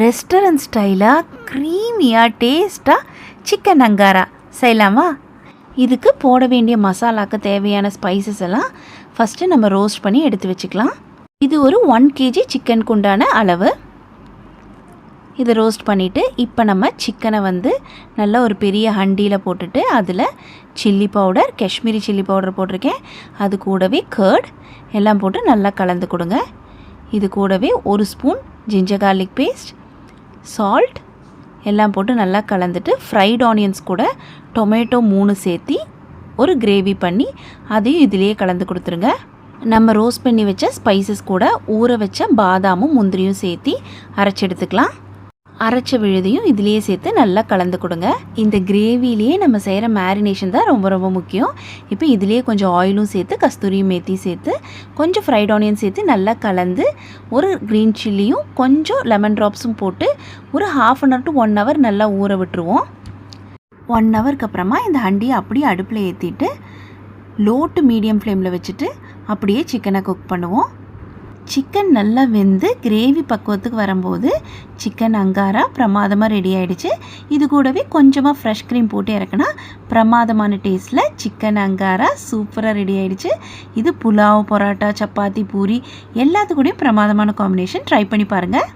Restaurant ஸ்டைலாக க்ரீமியாக டேஸ்ட்டாக சிக்கன் அங்காரா செய்யலாமா? இதுக்கு போட வேண்டிய மசாலாக்கு தேவையான ஸ்பைசஸ் எல்லாம் ஃபஸ்ட்டு நம்ம ரோஸ்ட் பண்ணி எடுத்து வச்சுக்கலாம். இது ஒரு ஒன் கேஜி சிக்கனுக்கு உண்டான அளவு. இதை ரோஸ்ட் பண்ணிவிட்டு இப்போ நம்ம சிக்கனை வந்து நல்லா ஒரு பெரிய ஹண்டியில் போட்டுட்டு அதில் chilli powder Kashmiri chilli powder போட்டிருக்கேன். அது கூடவே கர்ட் எல்லாம் போட்டு நல்லா கலந்து கொடுங்க. இது கூடவே ஒரு spoon ginger garlic paste salt எல்லாம் போட்டு நல்லா கலந்துட்டு ஃப்ரைட் ஆனியன்ஸ் கூட டொமேட்டோ மூணு சேர்த்தி ஒரு கிரேவி பண்ணி அதையும் இதிலேயே கலந்து கொடுத்துருங்க. நம்ம ரோஸ்ட் பண்ணி வச்ச ஸ்பைசஸ் கூட ஊற வச்ச பாதாமும் முந்திரியும் சேர்த்தி அரைச்சி எடுத்துக்கலாம். அரைச்ச விழுதையும் இதுலேயே சேர்த்து நல்லா கலந்து கொடுங்க. இந்த கிரேவிலேயே நம்ம செய்கிற மேரினேஷன் தான் ரொம்ப ரொம்ப முக்கியம். இப்போ இதுலேயே கொஞ்சம் ஆயிலும் சேர்த்து கஸ்தூரியும் மேத்தி சேர்த்து கொஞ்சம் ஃப்ரைட் ஆனியன் சேர்த்து நல்லா கலந்து ஒரு க்ரீன் சில்லியும் கொஞ்சம் லெமன் ட்ராப்ஸும் போட்டு ஒரு half an hour to one hour நல்லா ஊற விட்டுருவோம். ஒன் ஹவருக்கு அப்புறமா இந்த ஹண்டியை அப்படியே அடுப்பில் ஏற்றிட்டு லோ டு மீடியம் ஃப்ளேமில் வச்சுட்டு அப்படியே சிக்கனை குக் பண்ணுவோம். சிக்கன் நல்லா வெந்து கிரேவி பக்குவத்துக்கு வரும்போது சிக்கன் அங்காரா பிரமாதமாக ரெடி ஆகிடுச்சு இது கூடவே கொஞ்சமாக ஃப்ரெஷ் க்ரீம் போட்டு இறக்குனா பிரமாதமான டேஸ்ட்டில் சிக்கன் அங்காரா சூப்பராக ரெடி ஆகிடுச்சு இது புலாவ் பரோட்டா சப்பாத்தி பூரி எல்லாத்துக்கூடையும் பிரமாதமான காம்பினேஷன் ட்ரை பண்ணி பாருங்கள்